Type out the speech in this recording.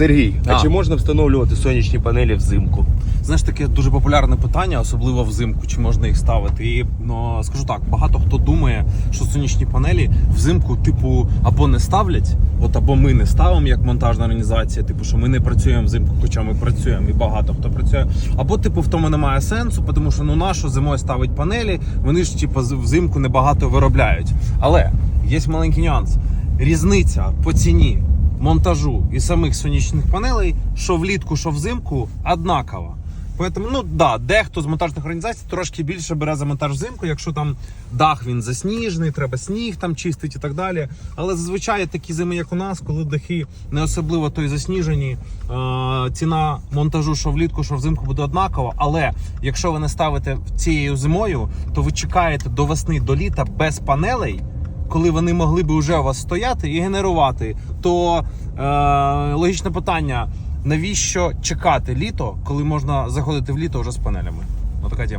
Сергій, а, А. чи можна встановлювати сонячні панелі взимку? Знаєш, таке дуже популярне питання, особливо взимку, чи можна їх ставити. І ну, скажу так, багато хто думає, що сонячні панелі взимку, типу, або не ставлять, от або ми не ставимо як монтажна організація, типу, що ми не працюємо взимку, хоча ми працюємо, і багато хто працює. Або, типу, в тому немає сенсу, тому що ну нащо зимою ставить панелі, вони ж типу, взимку небагато виробляють. Але є маленький нюанс. Різниця по ціні монтажу і самих сонячних панелей, що влітку, що взимку, однакова. Поэтому, ну да, дехто з монтажних організацій трошки більше бере за монтаж взимку, якщо там дах він засніжений, треба сніг там чистити і так далі. Але зазвичай такі зими, як у нас, коли дахи не особливо то й засніжені, е- ціна монтажу, що влітку, що взимку буде однакова. Але якщо ви не ставите цією зимою, то ви чекаєте до весни, до літа без панелей коли вони могли би вже у вас стояти і генерувати, то е, логічне питання: навіщо чекати літо, коли можна заходити в літо вже з панелями? Отака тема.